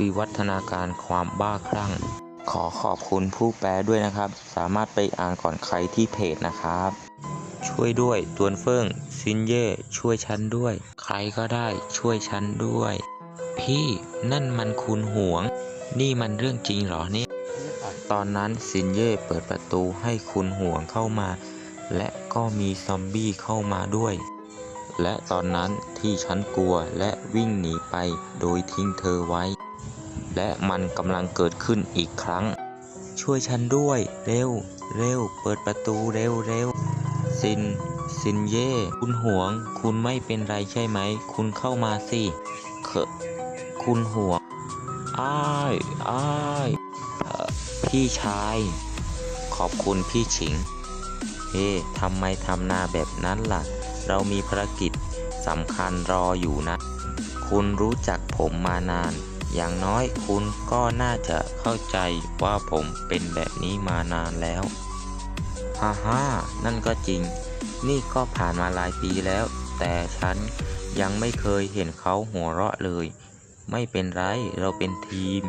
วิวัฒนาการความบ้าคลั่ง ขอขอบคุณผู้แปลด้วยนะครับ สามารถไปอ่านก่อนใครที่เพจนะครับ ช่วยด้วยตวนเฟิงซินเย่ช่วยฉันด้วย ใครก็ได้ช่วยฉันด้วย พี่นั่นมันคุณหวง นี่มันเรื่องจริงเหรอเนี่ยตอนนั้นซินเย่เปิดประตูให้คุณหวงเข้ามา และก็มีซอมบี้เข้ามาด้วย และตอนนั้นที่ฉันกลัวและวิ่งหนีไปโดยทิ้งเธอไว้ และมันกำลังเกิดขึ้นอีกครั้ง ช่วยฉันด้วย เร็ว เร็ว เปิดประตูเร็วเร็วซิน ซินเย่ คุณหวง คุณไม่เป็นไรใช่ไหม คุณเข้ามาสิเขคุณหวง อ้ายอ้ายพี่ชาย ขอบคุณพี่ฉิง เฮ้ทำไมทำนาแบบนั้นล่ะ เรามีภารกิจสำคัญรออยู่นะ คุณรู้จักผมมานาน อย่างน้อยคุณก็น่าจะเข้าใจว่าผมเป็นแบบนี้มานานแล้วฮ่าฮ่านั่นก็จริง นี่ก็ผ่านมาหลายปีแล้ว แต่ฉันยังไม่เคยเห็นเขาหัวเราะเลย ไม่เป็นไร เราเป็นทีม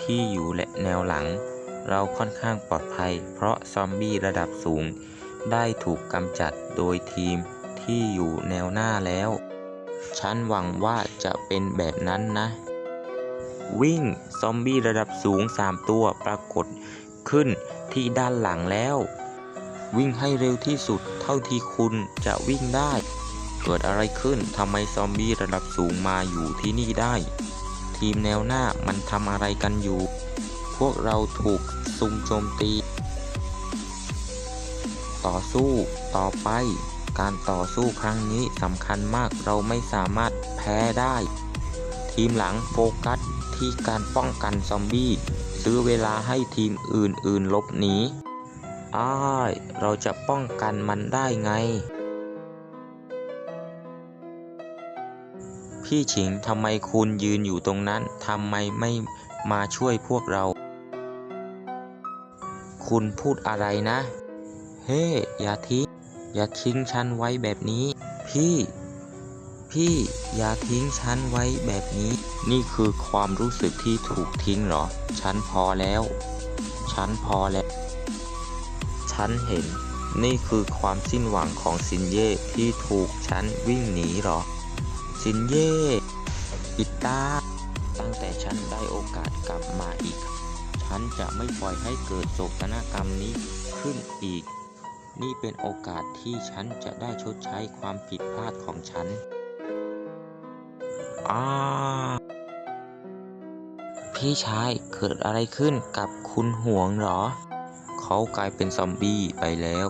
ที่อยู่และแนวหลัง เราค่อนข้างปลอดภัย เพราะซอมบี้ระดับสูง ได้ถูกกำจัดโดยทีมที่อยู่แนวหน้าแล้ว ฉันหวังว่าจะเป็นแบบนั้นนะ วิ่งซอมบี้ระดับสูง 3 ตัวปรากฏขึ้นที่ด้านหลังแล้ว วิ่งให้เร็วที่สุดเท่าที่คุณจะวิ่งได้ เกิดอะไรขึ้นทำไมซอมบี้ระดับสูงมาอยู่ที่นี่ได้ ทีมแนวหน้ามันทำอะไรกันอยู่ พวกเราถูกซุ่มโจมตี ต่อสู้ต่อไป การต่อสู้ครั้งนี้สำคัญมากเราไม่สามารถแพ้ได้ ทีมหลังโฟกัส ที่การป้องกันซอมบี้ ซื้อเวลาให้ทีมอื่นๆลบหนีอ้ายเราจะป้องกันมันได้ไง พี่ฉิงทำไมคุณยืนอยู่ตรงนั้นทำไมไม่มาช่วยพวกเรา คุณพูดอะไรนะ เฮ้ อย่าทิ้ง อย่าทิ้งฉันไว้แบบนี้ พี่ พี่อย่าทิ้งฉันไว้แบบนี้ นี่คือความรู้สึกที่ถูกทิ้งเหรอ ฉันพอแล้ว ฉันพอแล้ว ฉันเห็น นี่คือความสิ้นหวังของซินเย่ที่ถูกฉันวิ่งหนีเหรอ ซินเย่ปิดตาตั้งแต่ฉันได้โอกาสกลับมาอีก ฉันจะไม่ปล่อยให้เกิดโศกนาฏกรรมนี้ขึ้นอีก นี่เป็นโอกาสที่ฉันจะได้ชดใช้ความผิดพลาดของฉัน อาพี่ชายเกิดอะไรขึ้นกับคุณห่วงเหรอ เขากลายเป็นซอมบี้ไปแล้ว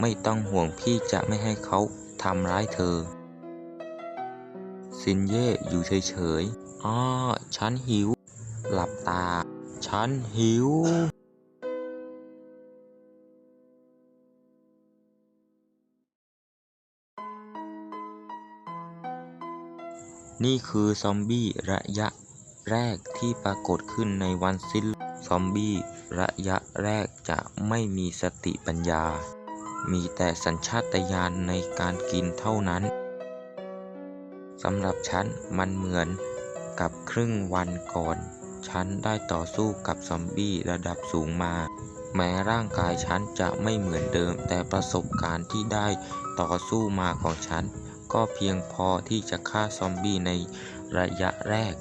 ไม่ต้องห่วงพี่จะไม่ให้เขาทำร้ายเธอ ซินเย่อยู่เฉยๆอ้อฉันหิว หลับตา ฉันหิว นี่คือซอมบี้ระยะแรกที่ปรากฏขึ้นในวันสิ้นโลซอมบี้ระยะแรกจะไม่มีสติปัญญา มีแต่สัญชาตญาณในการกินเท่านั้น สำหรับฉันมันเหมือนกับครึ่งวันก่อน ฉันได้ต่อสู้กับซอมบี้ระดับสูงมา แม้ร่างกายฉันจะไม่เหมือนเดิม แต่ประสบการณ์ที่ได้ต่อสู้มาของฉัน ก็เพียงพอที่จะฆ่าซอมบี้ในระยะแรก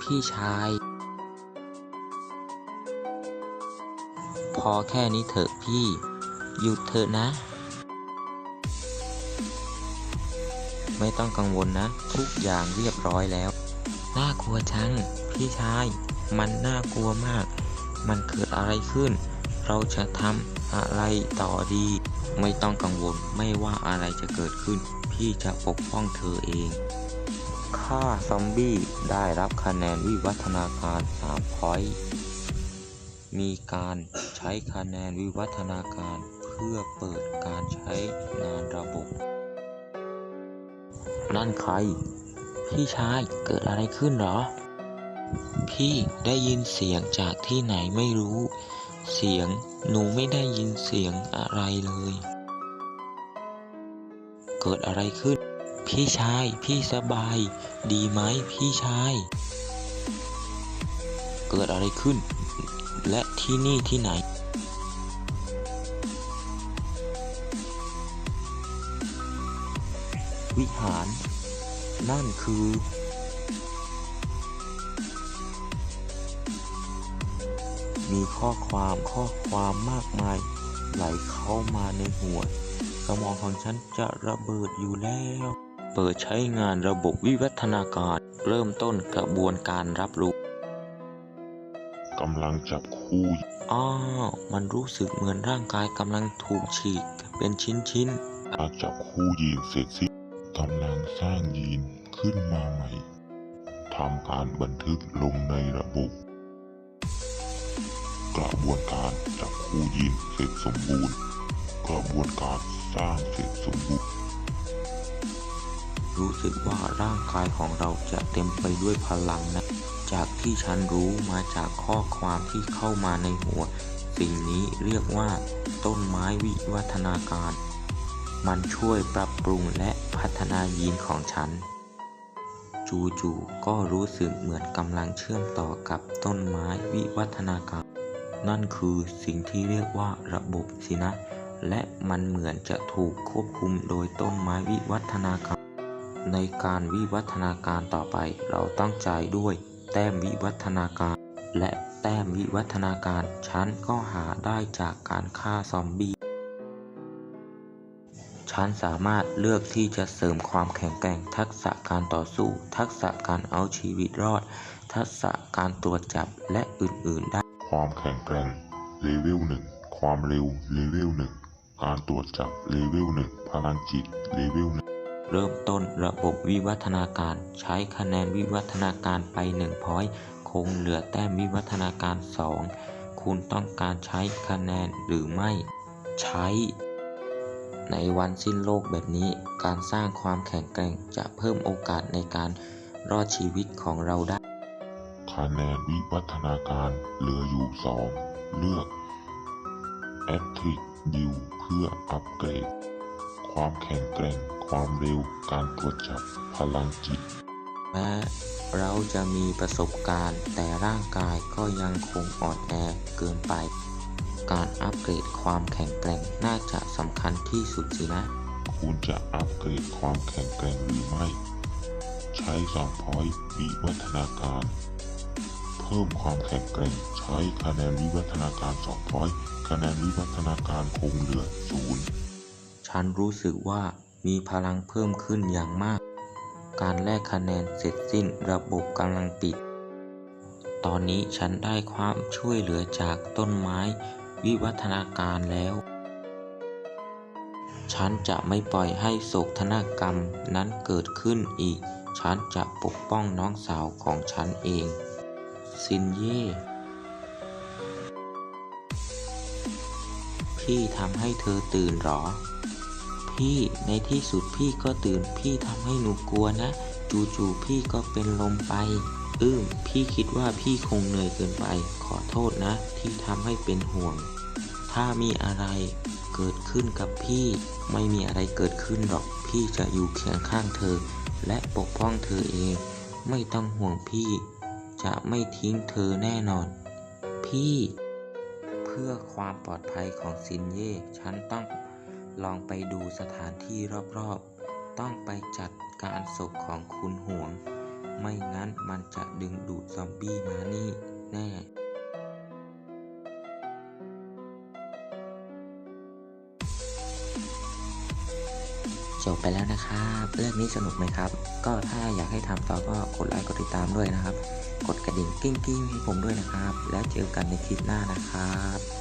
พี่ชาย พอแค่นี้เถอะพี่ หยุดเถอะนะ ไม่ต้องกังวลนะ ทุกอย่างเรียบร้อยแล้ว น่ากลัวจัง พี่ชาย มันน่ากลัวมาก มันเกิดอะไรขึ้น เราจะทำ อะไรต่อดี ไม่ต้องกังวลไม่ว่าอะไรจะเกิดขึ้น พี่จะปกป้องเธอเองฆ่าซอมบี้ได้รับคะแนนวิวัฒนาการ3พอยต์มีการใช้คะแนนวิวัฒนาการเพื่อเปิดการใช้งานระบบ นั่นใคร พี่ชายเกิดอะไรขึ้นหรอ พี่ได้ยินเสียงจากที่ไหนไม่รู้ เสียง หนูไม่ได้ยินเสียงอะไรเลย เกิดอะไรขึ้น พี่ชาย พี่สบาย ดีไหมพี่ชาย เกิดอะไรขึ้น และที่นี่ที่ไหน วิหาร นั่นคือ มีข้อความข้อความมากมาย ไหลเข้ามาในหัว สมองของฉันจะระเบิดอยู่แล้ว เปิดใช้งานระบบวิวัฒนาการ เริ่มต้นกระบวนการรับรู้กำลังจับคู่อ้าวมันรู้สึกเหมือนร่างกายกำลังถูกฉีกเป็นชิ้นถ้าจับคู่ยีนเสร็จสิ้นกำลังสร้างยีนขึ้นมาใหม่ทำการบันทึกลงในระบบ กระบวนการจับคู่ยีนเสร็จสมบูรณ์ กระบวนการสร้างเสร็จสมบูรณ์ รู้สึกว่าร่างกายของเราจะเต็มไปด้วยพลังนะ จากที่ฉันรู้มาจากข้อความที่เข้ามาในหัว สิ่งนี้เรียกว่า ต้นไม้วิวัฒนาการ มันช่วยปรับปรุงและพัฒนายีนของฉันจู่ๆก็รู้สึกเหมือนกำลังเชื่อมต่อกับต้นไม้วิวัฒนาการ นั่นคือสิ่งที่เรียกว่าระบบสินะ และมันเหมือนจะถูกควบคุมโดยต้นไม้วิวัฒนาการ ในการวิวัฒนาการต่อไป เราต้องจ่ายด้วยแต้มวิวัฒนาการ และแต้มวิวัฒนาการ ฉันก็หาได้จากการฆ่าซอมบี้ฉันสามารถเลือกที่จะเสริมความแข็งแกร่ง ทักษะการต่อสู้ ทักษะการเอาชีวิตรอด ทักษะการตรวจจับและอื่น ๆ ได้ ความแข็งแกร่งเลเวลหนึ่งความเร็วเลเวลหนึ่งการตรวจจับเลเวลหนึ่งพลังจิตเลเวลหนึ่งเริ่มต้นระบบวิวัฒนาการ ใช้คะแนนวิวัฒนาการไป1พอยต์คงเหลือแต้มวิวัฒนาการ 2 คุณต้องการใช้คะแนนหรือไม่ ใช้ ในวันสิ้นโลกแบบนี้ การสร้างความแข็งแกร่งจะเพิ่มโอกาสในการรอดชีวิตของเราได้ คะแนนวิวัฒนาการเหลืออยู่สองเลือก a t t r i c d ิวเพื่ออัปเกรด ความแข็งแกร่ง ความเร็ว การตรวจจับพลังจิต แม้เราจะมีประสบการณ์ แต่ร่างกายก็ยังคงอ่อนแอเกินไป การอัปเกรดความแข็งแกร่งน่าจะสำคัญที่สุดสินะ คุณจะอัปเกรดความแข็งแกร่งหรือไม่ ใช้สองพอยต์วิวัฒนาการเพิ่มความแข็งแกร่ง ใช้คะแนนวิวัฒนาการสองพอยต์คะแนนวิวัฒนาการคงเหลือศูนย์ฉันรู้สึกว่ามีพลังเพิ่มขึ้นอย่างมาก การแลกคะแนนเสร็จสิ้นระบบกำลังปิด ตอนนี้ฉันได้ความช่วยเหลือจากต้นไม้วิวัฒนาการแล้ว ฉันจะไม่ปล่อยให้โศกธนากรรมนั้นเกิดขึ้นอีก ฉันจะปกป้องน้องสาวของฉันเอง ซินเย่ พี่ทำให้เธอตื่นหรอ พี่ในที่สุดพี่ก็ตื่นพี่ทำให้หนูกลัวนะ จู่ๆพี่ก็เป็นลมไป อืมพี่คิดว่าพี่คงเหนื่อยเกินไป ขอโทษนะ ที่ทำให้เป็นห่วง ถ้ามีอะไรเกิดขึ้นกับพี่ ไม่มีอะไรเกิดขึ้นหรอก พี่จะอยู่เคียงข้างเธอ และปกป้องเธอเอง ไม่ต้องห่วงพี่ จะไม่ทิ้งเธอแน่นอน พี่ เพื่อความปลอดภัยของซินเย่ฉันต้องลองไปดูสถานที่รอบๆ ต้องไปจัดการศพของคุณห่วง ไม่งั้นมันจะดึงดูดซอมบี้มานี่แน่ จบไปแล้วนะครับเรื่องนี้สนุกไหมครับ ก็ถ้าอยากให้ทำต่อก็กดไลค์กดติดตามด้วยนะครับ กดกระดิ่งกิ้งกิ้งให้ผมด้วยนะครับ แล้วเจอกันในคลิปหน้านะครับ